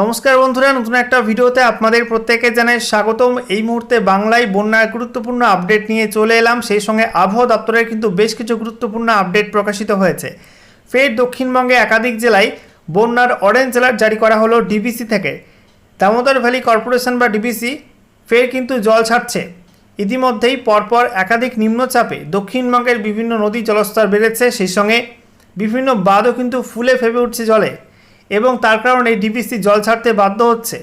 নমস্কার বন্ধুরা, নতুন একটা ভিডিওতে আপনাদের প্রত্যেকে জানাই স্বাগতম। এই মুহূর্তে বাংলায় বন্যার গুরুত্বপূর্ণ আপডেট নিয়ে চলে এলাম। সেই সঙ্গে আবহাওয়া দপ্তরের কিন্তু বেশ কিছু গুরুত্বপূর্ণ আপডেট প্রকাশিত হয়েছে। ফের দক্ষিণবঙ্গে একাধিক জেলায় বন্যার অরেঞ্জ অ্যালার্ট জারি করা হলো ডিবিসি থেকে। দামোদর ভ্যালি কর্পোরেশন বা ডিবিসি ফের কিন্তু জল ছাড়ছে। ইতিমধ্যেই পরপর একাধিক নিম্নচাপে দক্ষিণবঙ্গের বিভিন্ন নদী জলস্তর বেড়েছে। সেই সঙ্গে বিভিন্ন বাঁধও কিন্তু ফুলে ফেপে উঠছে জলে। এবং তার কারণে ডিবিসি জল ছাড়তে বাধ্য হচ্ছে।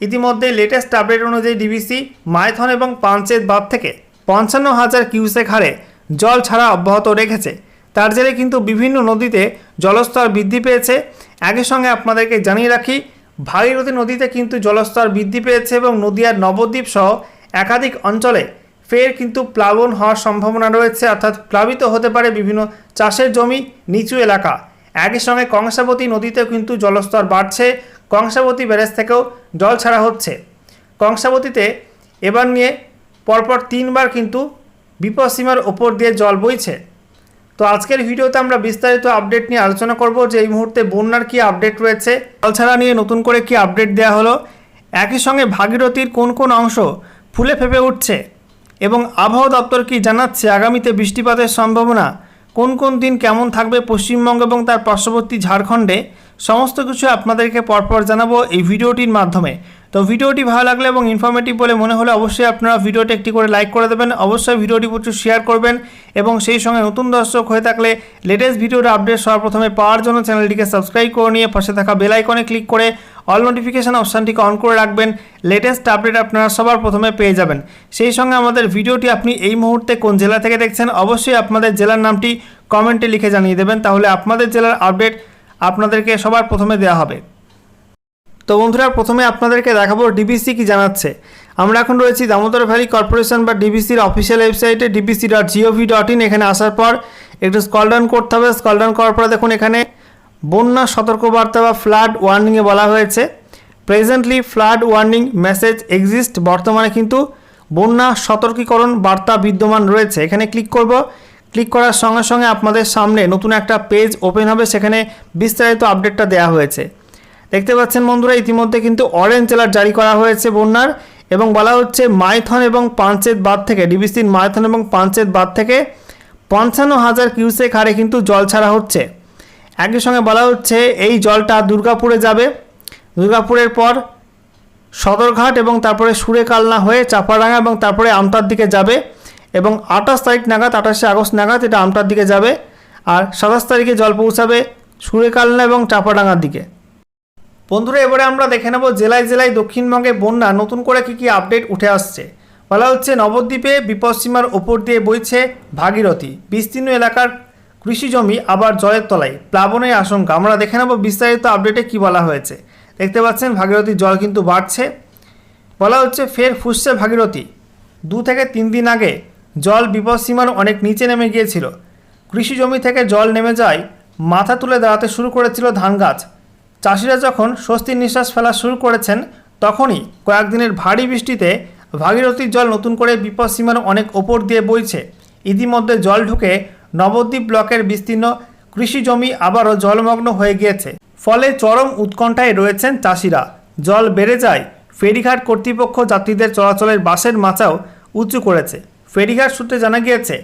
ইতিমধ্যে লেটেস্ট আপডেট অনুযায়ী ডিবিসি মাইথন এবং পাঞ্চেত বাঁধ থেকে পঞ্চান্ন হাজার কিউসেক হারে জল ছাড়া অব্যাহত রেখেছে। তার জেরে কিন্তু বিভিন্ন নদীতে জলস্তর বৃদ্ধি পেয়েছে। একই সঙ্গে আপনাদেরকে জানিয়ে রাখি ভাগীরথী নদীতে কিন্তু জলস্তর বৃদ্ধি পেয়েছে এবং নদীয়ার নবদ্বীপ সহ একাধিক অঞ্চলে ফের কিন্তু প্লাবন হওয়ার সম্ভাবনা রয়েছে। অর্থাৎ প্লাবিত হতে পারে বিভিন্ন চাষের জমি নিচু এলাকা। একই সঙ্গে কংসাবতী নদীতেও কিন্তু জলস্তর বাড়ছে, কংসাবতী ব্যারেজ থেকেও জল ছাড়া হচ্ছে। কংসাবতীতে এবার নিয়ে পরপর তিনবার কিন্তু বিপদসীমার ওপর দিয়ে জল বইছে। তো আজকের ভিডিওতে আমরা বিস্তারিত আপডেট নিয়ে আলোচনা করব যে এই মুহূর্তে বন্যার কি আপডেট রয়েছে, জল ছাড়া নিয়ে নতুন করে কি আপডেট দেওয়া হলো একই সঙ্গে ভাগীরথীর কোন কোন অংশ ফুলে ফেপে উঠছে এবং আবহাওয়া দপ্তর কি জানাচ্ছে আগামীতে বৃষ্টিপাতের সম্ভাবনা কোন কোন দিন কেমন থাকবে পশ্চিমবঙ্গ এবং তার পার্শ্ববর্তী ঝাড়খণ্ডে, সমস্ত কিছু আপনাদেরকে পরপর জানাব এই ভিডিওটির মাধ্যমে। তো ভিডিওটি ভালো লাগলে এবং ইনফরমেটিভ বলে মনে হলে অবশ্যই আপনারা ভিডিওটি একটি করে লাইক করে দেবেন, অবশ্যই ভিডিওটি প্রচুর শেয়ার করবেন এবং সেই সঙ্গে নতুন দর্শক হয়ে থাকলে লেটেস্ট ভিডিওর আপডেট সবার প্রথমে পাওয়ার জন্য চ্যানেলটিকে সাবস্ক্রাইব করে নিয়ে পাশে থাকা বেল আইকনে ক্লিক করে অল নোটিফিকেশান অপশানটিকে অন করে রাখবেন। লেটেস্ট আপডেট আপনারা সবার প্রথমে পেয়ে যাবেন। সেই সঙ্গে আমাদের ভিডিওটি আপনি এই মুহূর্তে কোন জেলা থেকে দেখছেন, অবশ্যই আপনাদের জেলার নামটি কমেন্টে লিখে জানিয়ে দেবেন, তাহলে আপনাদের জেলার আপডেট আপনাদেরকে সবার প্রথমে দেওয়া হবে। তো বন্ধুরা, প্রথমে আপনাদেরকে দেখাবো ডিবিসি কি জানাচ্ছে। আমরা এখন রয়েছি দামোদর ভ্যালি কর্পোরেশন বা ডিবিসির অফিসিয়াল ওয়েবসাইটে DVC dot GOV dot in এখানে আসার পর একটু স্কল ডাউন করতে হবে। স্কল ডাউন করার পর দেখুন এখানে বন্যা, সতর্কবার্তা বা ফ্লাড ওয়ার্নিংয়ে বলা হয়েছে। Presently flood warning message exist বর্তমানে কিন্তু বন্যা, সতর্কীকরণ বার্তা বিদ্যমান রয়েছে। এখানে ক্লিক করব। ক্লিক করার সঙ্গে সঙ্গে আপনাদের সামনে নতুন একটা পেজ ওপেন হবে। সেখানে বিস্তারিত আপডেটটা দেওয়া হয়েছে। দেখতে পাচ্ছেন বন্ধুরা, ইতিমধ্যে কিন্তু অরেঞ্জ অ্যালার্ট জারি করা হয়েছে বন্যার এবং বলা হচ্ছে মাইথন এবং পাঞ্চেত বাঁধ থেকে ডিবিসির মাইথন এবং পাঞ্চেত বাঁধ থেকে পঞ্চান্ন হাজার কিউসেক হারে কিন্তু জল ছাড়া হচ্ছে। একই সঙ্গে বলা হচ্ছে, এই জলটা দুর্গাপুরে যাবে। দুর্গাপুরের পর সদরঘাট এবং তারপরে সুরেকালনা হয়ে চাপাডাঙ্গা এবং তারপরে আমতার দিকে যাবে এবং আঠাশ তারিখ নাগাদ, আঠাশে আগস্ট নাগাদ এটা আমতার দিকে যাবে আর সাতাশ তারিখে জল পৌঁছাবে সুরেকালনা এবং চাপাডাঙ্গার দিকে। বন্ধুরা, এবারে আমরা দেখে নেব জেলায় জেলায় দক্ষিণবঙ্গে বন্যা, নতুন করে কী কী আপডেট উঠে আসছে। বলা হচ্ছে, নবদ্বীপে বিপদসীমার ওপর দিয়ে বইছে ভাগীরথী। বিস্তীর্ণ এলাকার কৃষি জমি আবার জলের তলায়। প্লাবনের আশঙ্কা। আমরা দেখে নেব বিস্তারিত আপডেটে কি বলা হয়েছে। দেখতে পাচ্ছেন ভাগীরথীর জল কিন্তু বাড়ছে। বলা হচ্ছে, ফের ফুসছে ভাগীরথী। দু থেকে তিন দিন আগে জল বিপদসীমার অনেক নিচে নেমে গিয়েছিল। কৃষি জমি থেকে জল নেমে যায়, মাথা তুলে দাঁড়াতে শুরু করেছিল ধান গাছ। চাষিরা যখন স্বস্তির নিঃশ্বাস ফেলা শুরু করেছেন, তখনই কয়েকদিনের ভারী বৃষ্টিতে ভাগীরথীর জল নতুন করে বিপদসীমার অনেক ওপর দিয়ে বইছে। ইতিমধ্যে জল ঢুকে নবদ্বীপ ব্লকের বিস্তীর্ণ কৃষি জমি আবারও জলমগ্ন হয়ে গিয়েছে। ফলে চরম উৎকণ্ঠায় রয়েছেন চাষিরা। জল বেড়ে যায়, ফেরিঘাট কর্তৃপক্ষ যাত্রীদের চলাচলের বাসের মাচাও উঁচু করেছে। ফেরিঘাট সূত্রে জানা গিয়েছে,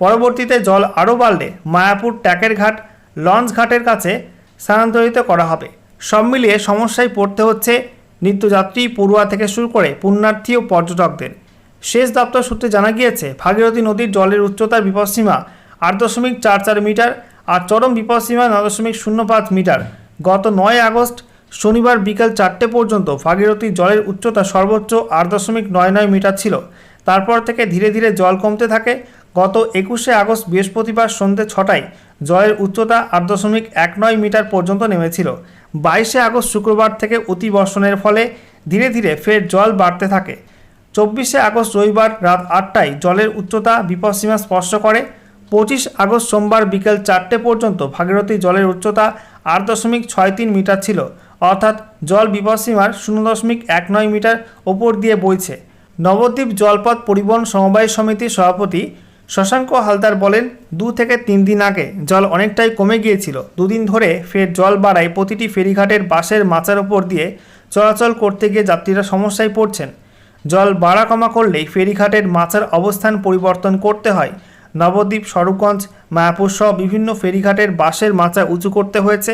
পরবর্তীতে জল আরও বাড়লে মায়াপুর ট্যাকের ঘাট, লঞ্চ ঘাটের কাছে স্থানান্তরিত করা হবে। সব মিলিয়ে সমস্যায় পড়তে হচ্ছে নিত্যযাত্রী পড়ুয়া থেকে শুরু করে পুণ্যার্থী ও পর্যটকদের। শেষ দপ্তর সূত্রে জানা গিয়েছে, ভাগীরথী নদীর জলের উচ্চতার বিপদসীমা আট দশমিক চার চার মিটার আর চরম বিপদসীমা নয় দশমিক শূন্য পাঁচ মিটার। গত নয় আগস্ট শনিবার বিকাল চারটে পর্যন্ত ভাগীরথীর জলের উচ্চতা সর্বোচ্চ আট দশমিক নয় নয় মিটার ছিল। তারপর থেকে ধীরে ধীরে জল কমতে থাকে। গত একুশে আগস্ট বৃহস্পতিবার সন্ধ্যে ছটায় জলের উচ্চতা আট দশমিক এক নয় মিটার পর্যন্ত নেমেছিল। বাইশে আগস্ট শুক্রবার থেকে অতি বর্ষণের ফলে ধীরে ধীরে ফের জল বাড়তে থাকে। চব্বিশে আগস্ট রবিবার রাত আটটায় জলের উচ্চতা বিপদসীমা স্পর্শ করে। পঁচিশ আগস্ট সোমবার বিকেল চারটে পর্যন্ত ভাগীরথী জলের উচ্চতা আট দশমিক ছয় তিন মিটার ছিল। অর্থাৎ জল বিপদসীমার শূন্য দশমিক এক নয় মিটার ওপর দিয়ে বইছে। নবদ্বীপ জলপথ পরিবহন সমবায় সমিতির সভাপতি শশাঙ্ক হালদার বলেন, দু থেকে তিন দিন আগে জল অনেকটাই কমে গিয়েছিল। দুদিন ধরে ফের জল বাড়ায় প্রতিটি ফেরিঘাটের বাসের মাচার ওপর দিয়ে চলাচল করতে গিয়ে যাত্রীরা সমস্যায় পড়ছেন। জল বাড়া কমা করলেই ফেরিঘাটের মাচার অবস্থান পরিবর্তন করতে হয়। নবদ্বীপ স্বরূপগঞ্জ মায়াপুর সহ বিভিন্ন ফেরিঘাটের বাসের মাচা উঁচু করতে হয়েছে।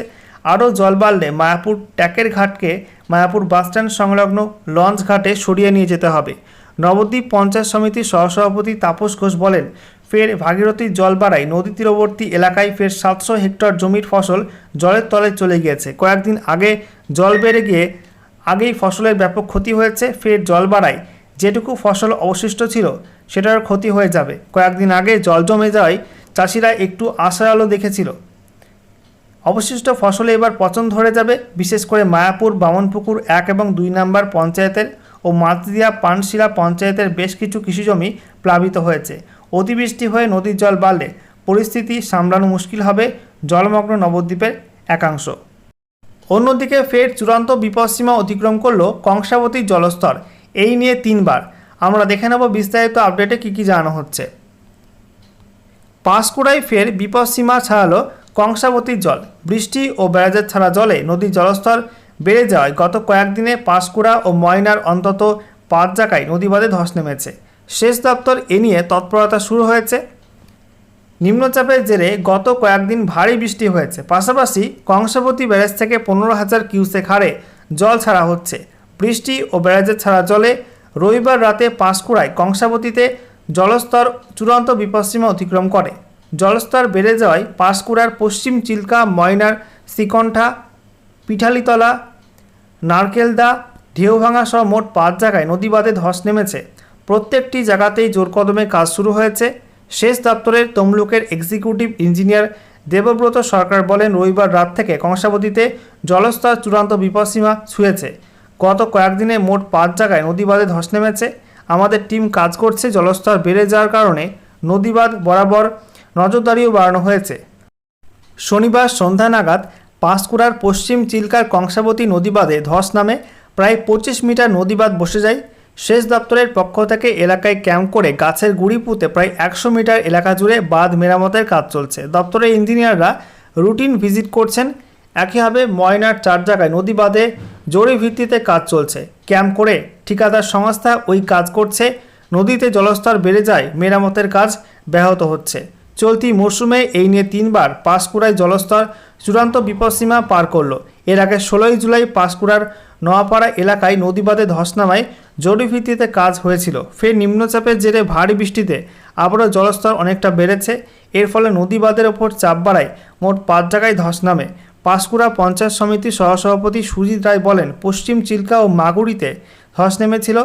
আরও জল বাড়লে মায়াপুর ট্যাকের ঘাটকে মায়াপুর বাসস্ট্যান্ড সংলগ্ন লঞ্চ ঘাটে সরিয়ে নিয়ে যেতে হবে। নবদ্বীপ পঞ্চায়েত সমিতির সহসভাপতি তাপস ঘোষ বলেন, ফের ভাগীরথীর জল বাড়ায় নদী তীরবর্তী এলাকায় ফের সাতশো হেক্টর জমির ফসল জলের তলে চলে গিয়েছে। কয়েকদিন আগে জল বেড়ে গিয়ে আগেই ফসলের ব্যাপক ক্ষতি হয়েছে, ফের জল বাড়ায়। যেটুকু ফসল অবশিষ্ট ছিল সেটার ক্ষতি হয়ে যাবে। কয়েকদিন আগে জল জমে যাওয়ায় চাষিরা একটু আশার আলো দেখেছিল। অবশিষ্ট ফসলে এবার পচন ধরে যাবে, বিশেষ করে মায়াপুর, বামনপুকুর এক এবং দুই নম্বর পঞ্চায়েতের ও মাতদিয়া পানশিলা পঞ্চায়েতের বেশ কিছু কৃষিজমি প্লাবিত হয়েছে। অতিবৃষ্টি হয়ে নদীর জল বাড়লে পরিস্থিতি সামলানো মুশকিল হবে জলমগ্ন নবদ্বীপের একাংশ। অন্যদিকে ফের চূড়ান্ত বিপদসীমা অতিক্রম করল কংসাবতীর জলস্তর। এই নিয়ে তিনবার আমরা দেখে নেব বিস্তারিত আপডেটে কী কী জানানো হচ্ছে। পাঁশকুড়ায় ফের বিপদসীমা ছাড়ালো কংসাবতীর জল। বৃষ্টি ও ব্যারাজের ছাড়া জলে নদীর জলস্তর বেড়ে যাওয়ায় গত কয়েকদিনে পাঁশকুড়া ও ময়নার অন্তত পাঁচ জায়গায় নদীবাদে ধস নেমেছে। সেচ দপ্তর এ নিয়ে তৎপরতা শুরু হয়েছে। নিম্নচাপের জেরে গত কয়েকদিন ভারী বৃষ্টি হয়েছে। পাশাপাশি কংসাবতী ব্যারেজ থেকে পনেরো হাজার কিউসেক হারে জল ছাড়া হচ্ছে। বৃষ্টি ও ব্যারেজের ছাড়া জলে রবিবার রাতে পাঁশকুড়ায় কংসাবতীতে জলস্তর চূড়ান্ত বিপদসীমা অতিক্রম করে। জলস্তর বেড়ে যাওয়ায় পাঁশকুড়ার পশ্চিম চিল্কা, ময়নার শ্রীকণ্ঠা পিঠালিতলা, নারকেলদা, ঢেউভাঙা সহ মোট পাঁচ জায়গায় নদীবাদে ধস নেমেছে। প্রত্যেকটি জায়গাতেই জোরকদমে কাজ শুরু হয়েছে। সেচ দপ্তরের তমলুকের এক্সিকিউটিভ ইঞ্জিনিয়ার দেবব্রত সরকার বলেন, রবিবার রাত থেকে কংসাবতীতে জলস্তর চূড়ান্ত বিপদসীমা ছুঁয়েছে। গত কয়েকদিনে মোট পাঁচ জায়গায় নদীবাদে ধস নেমেছে। আমাদের টিম কাজ করছে, জলস্তর বেড়ে যাওয়ার কারণে নদীবাদ বরাবর নজরদারিও বাড়ানো হয়েছে। শনিবার সন্ধ্যা নাগাদ পাঁশকুড়ার পশ্চিম চিল্কার কংসাবতী নদীবাদে ধস নামে প্রায় পঁচিশ মিটার নদীবাদ বসে যায়। সেচ দপ্তরের পক্ষ থেকে এলাকায় ক্যাম্প করে গাছের গুড়ি পুঁতে প্রায় একশো মিটার এলাকা জুড়ে বাঁধ মেরামতের কাজ চলছে। দপ্তরের ইঞ্জিনিয়াররা রুটিন ভিজিট করছেন। একইভাবে ময়নার চার জায়গায় নদী বাঁধে, জরুরি ভিত্তিতে কাজ চলছে। ক্যাম্প করে ঠিকাদার সংস্থা ওই কাজ করছে। নদীতে জলস্তর বেড়ে যায়, মেরামতের কাজ ব্যাহত হচ্ছে। চলতি মরশুমে এই নিয়ে তিনবার পাঁশকুড়ায় জলস্তর চূড়ান্ত বিপদসীমা পার করল। এর আগে ষোলোই জুলাই পাঁশকুড়ার নোয়াপাড়া এলাকায় নদীবাদে ধস নামায় জরুরি ভিত্তিতে কাজ হয়েছিল। ফের নিম্নচাপের জেরে ভারী বৃষ্টিতে আবারও জলস্তর অনেকটা বেড়েছে। এর ফলে নদীবাদের ওপর চাপ বাড়ায় মোট পাঁচ জায়গায় ধস নামে পাঁশকুড়া পঞ্চায়েত সমিতির সহসভাপতি সুজিত রায় বলেন, পশ্চিম চিল্কা ও মাগুরিতে ধস নেমেছিল।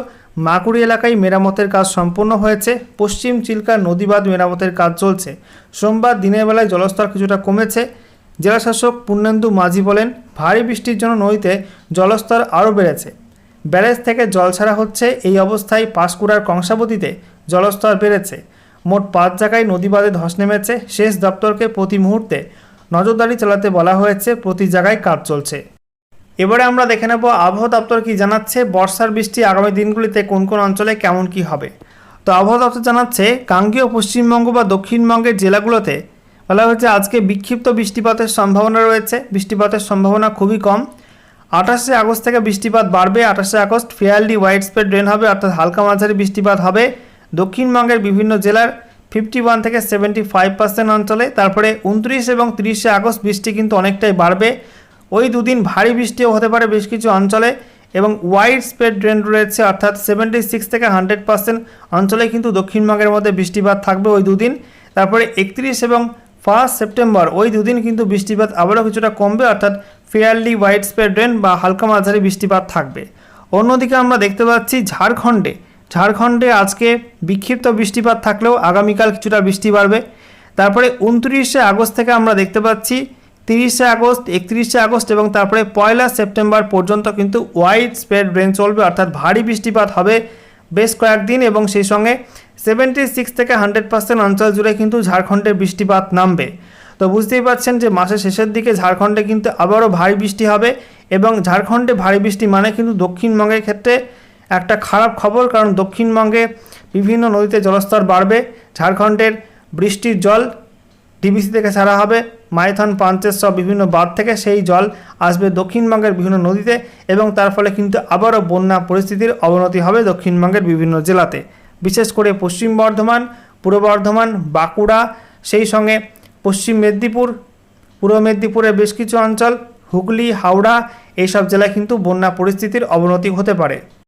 মাকুড়ি এলাকায় মেরামতের কাজ সম্পন্ন হয়েছে। পশ্চিম চিল্কার নদীবাদ মেরামতের কাজ চলছে। সোমবার দিনের বেলায় জলস্তর কিছুটা কমেছে। জেলাশাসক পূর্ণেন্দু মাঝি বলেন, ভারী বৃষ্টির জন্য নদীতে জলস্তর আরও বেড়েছে। ব্যারেজ থেকে জল ছাড়া হচ্ছে এই অবস্থায় পাঁশকুড়ার কংসাবতীতে জলস্তর বেড়েছে। মোট পাঁচ জায়গায় নদীবাদে ধস নেমেছে। শেষ দপ্তরকে প্রতি মুহূর্তে নজরদারি চালাতে বলা হয়েছে, প্রতি জায়গায় কাজ চলছে। এবারে আমরা দেখে নেব আবহাওয়া দপ্তর কি জানাচ্ছে, বর্ষার বৃষ্টি আগামী দিনগুলিতে কোন কোন অঞ্চলে কেমন কি হবে। তো আবহাওয়া দপ্তর জানাচ্ছে, গাঙ্গীয়, পশ্চিমবঙ্গ বা দক্ষিণবঙ্গের জেলাগুলোতে বলা হয়েছে, আজকে বিক্ষিপ্ত বৃষ্টিপাতের সম্ভাবনা রয়েছে। বৃষ্টিপাতের সম্ভাবনা খুবই কম। আঠাশে আগস্ট থেকে বৃষ্টিপাত বাড়বে। আঠাশে August fairly widespread rain হবে, অর্থাৎ হালকা মাঝারি বৃষ্টিপাত হবে। দক্ষিণবঙ্গের বিভিন্ন জেলার ফিফটি ওয়ান থেকে সেভেন্টি ফাইভ পার্সেন্ট অঞ্চলে, তারপরে উনত্রিশ এবং তিরিশে আগস্ট বৃষ্টি কিন্তু অনেকটাই বাড়বে। ওই দুদিন ভারী বৃষ্টিও হতে পারে বেশ কিছু অঞ্চলে এবং ওয়াইড স্প্রেড ড্রেন রয়েছে, অর্থাৎ সেভেন্টি সিক্স থেকে হান্ড্রেড পার্সেন্ট অঞ্চলে কিন্তু দক্ষিণবঙ্গের মধ্যে বৃষ্টিপাত থাকবে ওই দুদিন। তারপরে একত্রিশ এবং ফার্স্ট সেপ্টেম্বর ওই দুদিন কিন্তু বৃষ্টিপাত আবারও কিছুটা কমবে, অর্থাৎ ফেয়ারলি ওয়াইড স্প্রেড ড্রেন বা হালকা মাঝারি বৃষ্টিপাত থাকবে। অন্যদিকে আমরা দেখতে পাচ্ছি ঝাড়খণ্ডে ঝাড়খণ্ডে আজকে বিক্ষিপ্ত বৃষ্টিপাত থাকলেও আগামীকাল কিছুটা বৃষ্টি বাড়বে। তারপরে উনত্রিশে আগস্ট থেকে আমরা দেখতে পাচ্ছি, তিরিশে আগস্ট, একত্রিশে আগস্ট এবং তারপরে পয়লা সেপ্টেম্বর পর্যন্ত কিন্তু ওয়াইড স্প্রেড রেন চলবে, অর্থাৎ ভারী বৃষ্টিপাত হবে বেশ কয়েকদিন এবং সেই সঙ্গে সেভেন্টি সিক্স থেকে হান্ড্রেড পার্সেন্ট অঞ্চল জুড়ে কিন্তু ঝাড়খণ্ডে বৃষ্টিপাত নামবে। তো বুঝতেই পারছেন যে মাসের শেষের দিকে ঝাড়খণ্ডে কিন্তু আবারও ভারী বৃষ্টি হবে এবং ঝাড়খণ্ডে ভারী বৃষ্টি মানে কিন্তু দক্ষিণবঙ্গের ক্ষেত্রে একটা খারাপ খবর, কারণ দক্ষিণবঙ্গে বিভিন্ন নদীতে জলস্তর বাড়বে। ঝাড়খণ্ডের বৃষ্টির জল ডিবিসি থেকে ছাড়া হবে। মাইথন পাঞ্চের সব বিভিন্ন বাঁধ থেকে সেই জল আসবে দক্ষিণবঙ্গের বিভিন্ন নদীতে এবং তার ফলে কিন্তু আবারও বন্যা পরিস্থিতির অবনতি হবে দক্ষিণবঙ্গের বিভিন্ন জেলাতে। বিশেষ করে পশ্চিম বর্ধমান, পূর্ব বর্ধমান, বাঁকুড়া, সেই সঙ্গে পশ্চিম মেদিনীপুর, পূর্ব মেদিনীপুরের বেশ কিছু অঞ্চল, হুগলি, হাওড়া, এইসব জেলায় কিন্তু বন্যা পরিস্থিতির অবনতি হতে পারে।